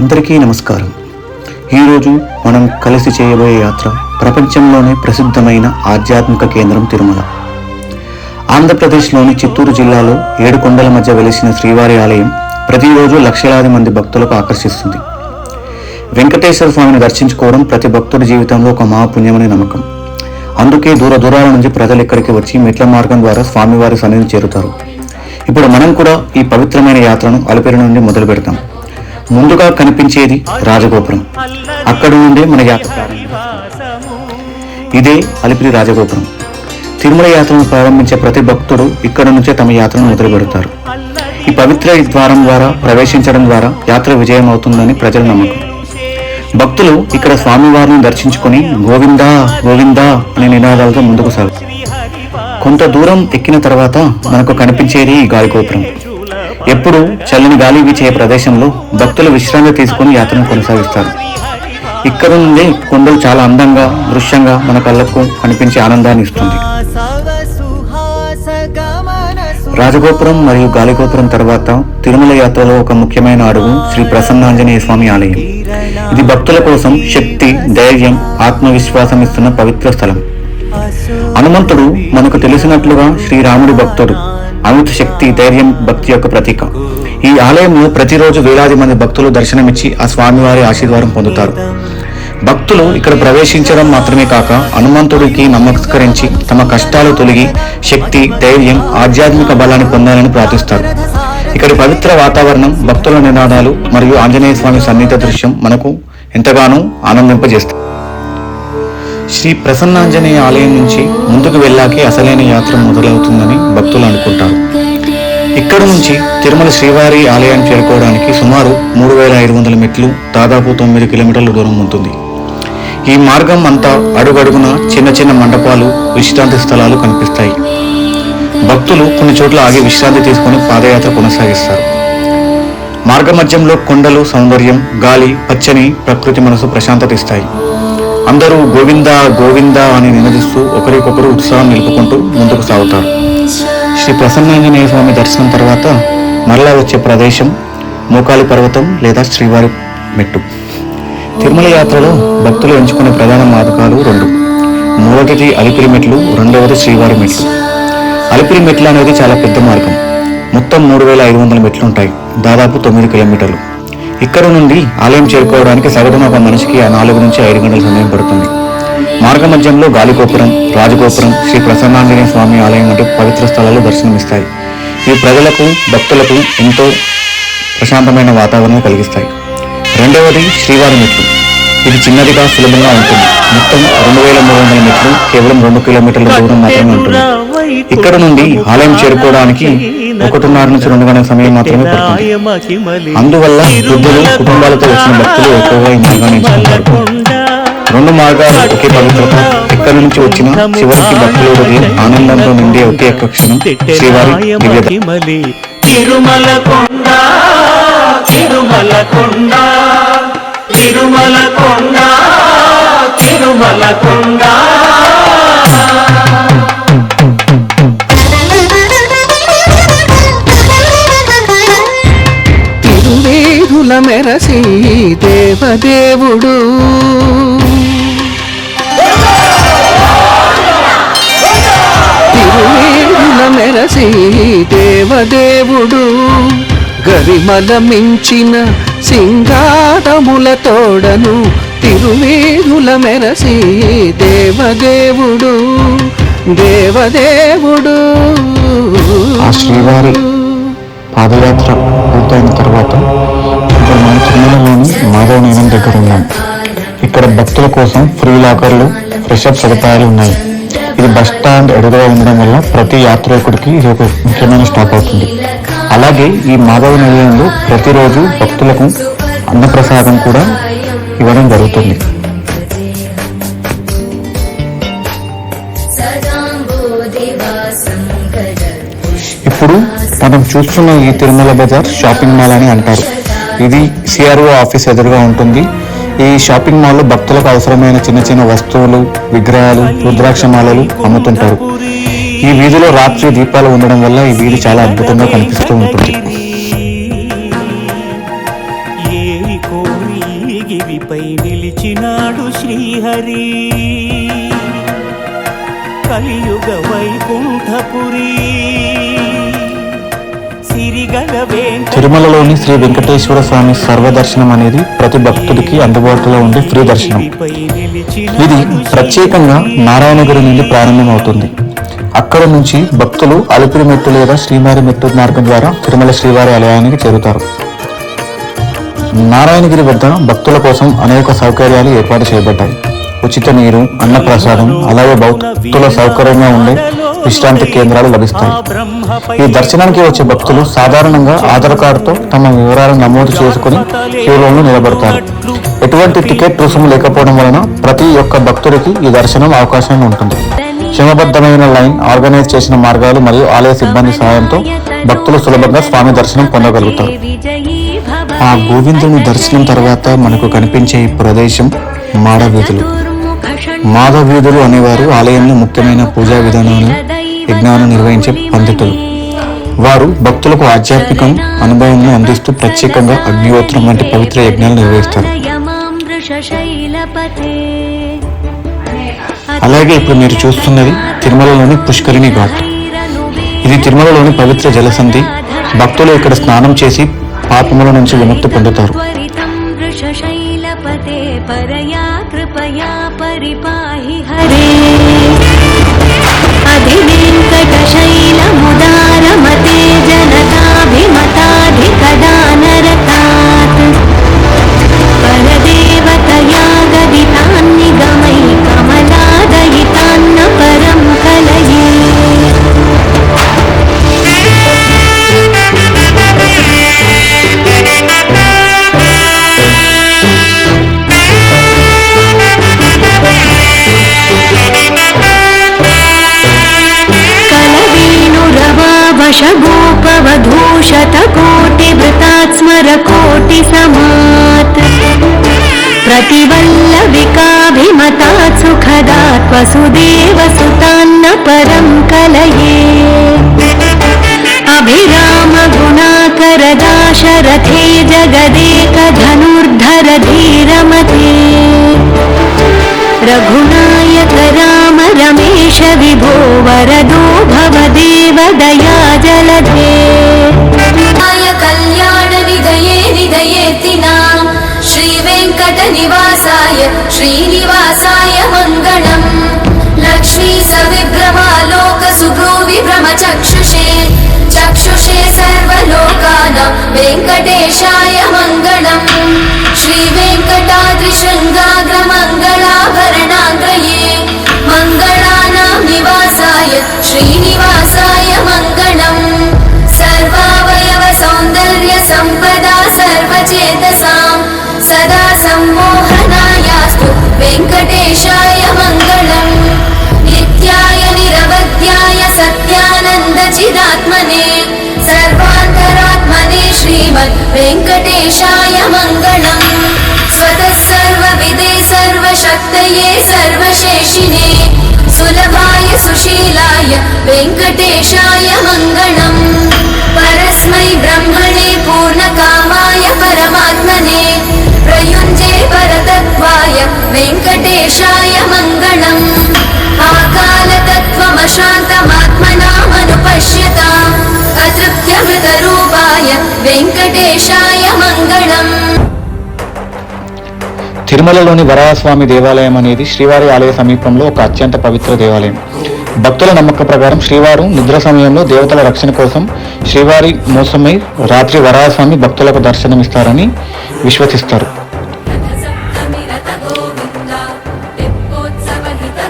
అందరికీ నమస్కారం. ఈరోజు మనం కలిసి చేయబోయే యాత్ర ప్రపంచంలోనే ప్రసిద్ధమైన ఆధ్యాత్మిక కేంద్రం తిరుమల. ఆంధ్రప్రదేశ్లోని చిత్తూరు జిల్లాలో ఏడు కొండల మధ్య వెలిసిన శ్రీవారి ఆలయం ప్రతిరోజు లక్షలాది మంది భక్తులకు ఆకర్షిస్తుంది. వెంకటేశ్వర స్వామిని దర్శించుకోవడం ప్రతి భక్తుడి జీవితంలో ఒక మహాపుణ్యమని నమ్మకం. అందుకే దూర దూరాల నుంచి ప్రజలు ఇక్కడికి వచ్చి మెట్ల మార్గం ద్వారా స్వామివారి సన్నిధిని చేరుతారు. ఇప్పుడు మనం కూడా ఈ పవిత్రమైన యాత్రను అలిపిరి నుండి మొదలు పెడతాం ముందుగా కనిపించేది రాజగోపురం. అక్కడ నుండే మన యాత్ర ఇదే అలిపిరి రాజగోపురం. తిరుమల యాత్రను ప్రారంభించే ప్రతి భక్తుడు ఇక్కడ నుంచే తమ యాత్రను మొదలు పెడతారు ఈ పవిత్ర ద్వారం ద్వారా ప్రవేశించడం ద్వారా యాత్ర విజయం అవుతుందని ప్రజల నమ్మకం. భక్తులు ఇక్కడ స్వామివారిని దర్శించుకొని గోవిందా గోవిందా అనే నినాదాలతో ముందుకు సాగుతారు. కొంత దూరం ఎక్కిన తర్వాత మనకు కనిపించేది ఈ గాలిగోపురం. ఎప్పుడు చల్లని గాలి వీచే ప్రదేశంలో భక్తులు విశ్రాంతి తీసుకుని యాత్రను కొనసాగిస్తారు. ఇక్కడ నుండి కొండలు చాలా అందంగా దృశ్యంగా మన కళ్ళకు కనిపించే ఆనందాన్ని ఇస్తుంది. రాజగోపురం మరియు గాలిగోపురం తర్వాత తిరుమల యాత్రలో ఒక ముఖ్యమైన అడుగు శ్రీ ప్రసన్నాంజనేయ స్వామి ఆలయం. ఇది భక్తుల కోసం శక్తి ధైర్యం ఆత్మవిశ్వాసం ఇస్తున్న పవిత్ర స్థలం. హనుమంతుడు మనకు తెలిసినట్లుగా శ్రీరాముడి భక్తుడు. అమిత శక్తి ధైర్యం భక్తి యొక్క ప్రతీక. ఈ ఆలయంలో ప్రతిరోజు వేలాది మంది భక్తులు దర్శనమిచ్చి ఆ స్వామివారి ఆశీర్వాదం పొందుతారు. భక్తులు ఇక్కడ ప్రవేశించడం మాత్రమే కాక హనుమంతుడికి నమస్కరించి తమ కష్టాలు తొలగి శక్తి ధైర్యం ఆధ్యాత్మిక బలాన్ని పొందాలని ప్రార్థిస్తారు. ఇక్కడి పవిత్ర వాతావరణం భక్తుల నినాదాలు మరియు ఆంజనేయ స్వామి సన్నిహిత దృశ్యం మనకు ఎంతగానో ఆనందింపజేస్తాయి శ్రీ ప్రసన్నాంజనేయ ఆలయం నుంచి ముందుకు వెళ్ళాకే అసలైన యాత్ర మొదలవుతుందని భక్తులు అనుకుంటారు. ఇక్కడ నుంచి తిరుమల శ్రీవారి ఆలయాన్ని చేరుకోవడానికి సుమారు మూడు వేల ఐదు వందల మెట్లు దాదాపు తొమ్మిది కిలోమీటర్ల దూరం ఉంటుంది. ఈ మార్గం అంతా అడుగడుగున చిన్న చిన్న మండపాలు విశ్రాంతి స్థలాలు కనిపిస్తాయి. భక్తులు కొన్ని చోట్ల ఆగి విశ్రాంతి తీసుకొని పాదయాత్ర కొనసాగిస్తారు. మార్గమధ్యంలో కొండలు సౌందర్యం గాలి పచ్చని ప్రకృతి మనసు ప్రశాంతత ఇస్తాయి. అందరూ గోవింద గోవింద అని నినదిస్తూ ఒకరికొకరు ఉత్సాహం నిలుపుకుంటూ ముందుకు సాగుతారు. శ్రీ ప్రసన్నాంజనేయ స్వామి దర్శనం తర్వాత మరలా వచ్చే ప్రదేశం మోకాలి పర్వతం లేదా శ్రీవారి మెట్టు. తిరుమల యాత్రలో భక్తులు ఎంచుకునే ప్రధాన మార్గాలు రెండు. మొదటిది అలిపిరి మెట్లు రెండవది శ్రీవారి మెట్లు. అలిపిరి మెట్లు అనేది చాలా పెద్ద మార్గం. మొత్తం మూడు వేల ఐదు వందల మెట్లు ఉంటాయి. దాదాపు తొమ్మిది కిలోమీటర్లు. ఇక్కడ నుండి ఆలయం చేరుకోవడానికి సగటున ఒక మనిషికి ఆ నాలుగు నుంచి ఐదు గంటల సమయం పడుతుంది. మార్గ మధ్యంలో గాలిగోపురం రాజగోపురం శ్రీ ప్రసన్నాంజనేయ స్వామి ఆలయం వంటి పవిత్ర స్థలాలు దర్శనమిస్తాయి. ఇవి ప్రజలకు భక్తులకు ఎంతో ప్రశాంతమైన వాతావరణం కలిగిస్తాయి. రెండవది శ్రీవారి మెట్లు. ఇది చిన్నదిగా సులభంగా ఉంటుంది. మొత్తం రెండు వేల మూడు వందల మెట్లు కేవలం రెండు కిలోమీటర్ల దూరం మాత్రమే ఉంటుంది. ఇక్కడ నుండి ఆలయం చేరుకోవడానికి ఒకటిన్నర నుంచి రెండు గంటల సమయం మాత్రమే పడుతుంది. అందువల్ల వృద్ధులు కుటుంబాలతో వచ్చిన భక్తులు ఎక్కువగా ఈ మార్గాన్ని ఎంచుకుంటారు రెండు మార్గాలు ఒకే పవిత్రత. ఎక్కడి నుంచి వచ్చిన చివరికి భక్తుల హృదయం ఆనందంతో నిండే ఒకే ఒక్క క్షణం శ్రీవారి తిరుమల కొండ తిరుమల కొండ తిరుమల కొండ తిరుమల కొండ. తిరువేదుల మెరసి దేవదేవుడు. తిరువేరుల మెరసి దేవదేవుడు. గరిమల మించిన సింగారములతో తోడను తిరువేదుల మెరసి దేవదేవుడు దేవదేవుడు. ఆ శ్రీవారి పాదయాత్ర పూర్తయిన తర్వాత ఇప్పుడు మనం తిరుమలలోని మాధవనీయం దగ్గర ఉన్నాం. ఇక్కడ భక్తుల కోసం ఫ్రీ లాకర్లు ఫ్రెషప్ సదుపాయాలు ఉన్నాయి. ఇది బస్ స్టాండ్ ఎదురుగా ఉండడం వల్ల ప్రతి యాత్రికుడికి ఇది ఒక ముఖ్యమైన స్టాప్ అవుతుంది. అలాగే ఈ మాధవ నిలయంలో ప్రతిరోజు భక్తులకు అన్నప్రసాదం కూడా ఇవ్వడం జరుగుతుంది. ఇప్పుడు మనం చూస్తున్న ఈ తిరుమల బజార్ షాపింగ్ మాల్ అని అంటారు. ఇది సిఆర్ఓ ఆఫీస్ ఎదురుగా ఉంటుంది. ఈ షాపింగ్ మాల్లో భక్తులకు అవసరమైన చిన్న చిన్న వస్తువులు విగ్రహాలు రుద్రాక్ష మాలలు అమ్ముతుంటారు. ఈ వీధిలో రాత్రి దీపాలు ఉండడం వల్ల ఈ వీధి చాలా అద్భుతంగా కనిపిస్తూ ఉంటుంది. ఏవి కో శబరిగిరిపై నిలిచినాడు శ్రీహరి. కలియుగ వైకుంఠపురి. తిరుమలలోని శ్రీ వెంకటేశ్వర స్వామి సర్వదర్శనం అనేది ప్రతి భక్తుడికి అందుబాటులో ఉండే ఫ్రీ దర్శనం. ఇది ప్రత్యేకంగా నారాయణగిరి నుండి ప్రారంభమవుతుంది. అక్కడ నుంచి భక్తులు అలిపిరి మెట్టు లేదా శ్రీవారి మెట్టు మార్గం ద్వారా తిరుమల శ్రీవారి ఆలయానికి చేరుతారు. నారాయణగిరి వద్ద భక్తుల కోసం అనేక సౌకర్యాలు ఏర్పాటు చేయబడ్డాయి. ఉచిత నీరు అన్నప్రసాదం అలాగే భక్తుల సౌకర్యంగా ఉండే విశ్రాంతి కేంద్రాలు లభిస్తాయి. ఈ దర్శనానికి వచ్చే భక్తులు సాధారణంగా ఆధార్ కార్డుతో తమ వివరాలను నమోదు చేసుకుని క్యూలో నిలబడతారు. ఎటువంటి టికెట్ రుసుము లేకపోవడం వలన ప్రతి ఒక్క భక్తుడికి ఈ దర్శనం అవకాశం ఉంటుంది. క్రమబద్ధమైన లైన్ ఆర్గనైజ్ చేసిన మార్గాలు మరియు ఆలయ సిబ్బంది సహాయంతో భక్తులు సులభంగా స్వామి దర్శనం పొందగలుగుతారు. ఆ గోవిందుని దర్శనం తర్వాత మనకు కనిపించే ఈ ప్రదేశం మాడవీధులు. మాధవీధులు మాధవ వీధులు అనేవారు ఆలయంలో ముఖ్యమైన పూజా విధానాన్ని యజ్ఞాలను నిర్వహించే పండితులు. వారు భక్తులకు ఆధ్యాత్మికం అనుభవాన్ని అందిస్తూ ప్రత్యేకంగా అగ్నిహోత్రం వంటి పవిత్ర యజ్ఞాలు నిర్వహిస్తారు. అలాగే ఇప్పుడు మీరు చూస్తున్నది తిరుమలలోని పుష్కరిణి ఘాట్. ఇది తిరుమలలోని పవిత్ర జలసంధి. భక్తులు ఇక్కడ స్నానం చేసి పాపముల నుంచి విముక్తి పొందుతారు. పరయా కృపయా పరిపాహి హరే. అధివేంకటశైలముదారమతే स्मरकोटिसमात् प्रतिवल्लविकाभिमतात् सुखदात् वसुदेवसुतान्न परं कलये। अभिरामगुणाकरदाशरथे जगदेकधनुर्धर धीरमते रघुनायक राम रमेश विभो वरदो भवदेव दया जलधे वेङ्कटेशाय मङ्गलम् परस्मै ब्रह्मणे पूर्णकामाय परमात्मने प्रयुञ्जे परतत्त्वाय वेङ्कटेशाय मङ्गलम् आकालतत्त्वमशान्तमात्मनामनुपश्यताम् अतृप्त्यमृतरूपाय वेङ्कटेशाय मङ्गलम् తిరుమలలోని వరాహస్వామి దేవాలయం అనేది శ్రీవారి ఆలయ సమీపంలో ఒక అత్యంత పవిత్ర దేవాలయం భక్తుల నమ్మక ప్రకారం శ్రీవారు నిద్ర సమయంలో దేవతల రక్షణ కోసం శ్రీవారి మోసమై రాత్రి వరాహస్వామి భక్తులకు దర్శనమిస్తారని విశ్వసిస్తారు.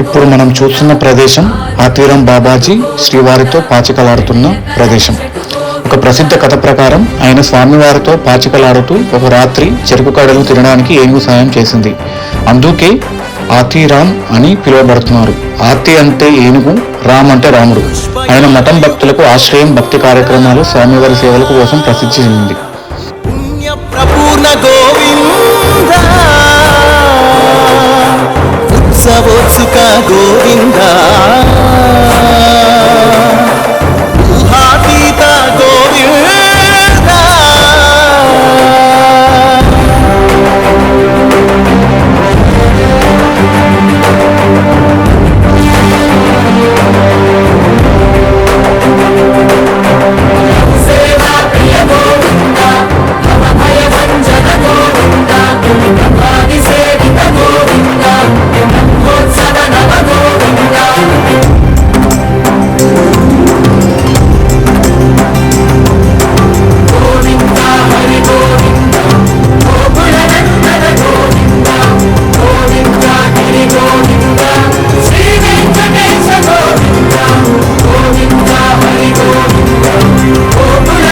ఇప్పుడు మనం చూస్తున్న ప్రదేశం ఆతీరం బాబాజీ శ్రీవారితో పాచికలాడుతున్న ప్రదేశం. ఒక ప్రసిద్ధ కథ ప్రకారం ఆయన స్వామివారితో పాచికలాడుతూ ఒక రాత్రి చెరుకు కడలు తినడానికి ఏనుగు సాయం చేసింది. అందుకే ఆతిరామ్ అని పిలువబడుతున్నారు. ఆతి అంటే ఏనుగు రామ్ అంటే రాముడు. ఆయన మఠం భక్తులకు ఆశ్రయం భక్తి కార్యక్రమాలు స్వామివారి సేవల కోసం ప్రసిద్ధి చెందింది. గోవిందా.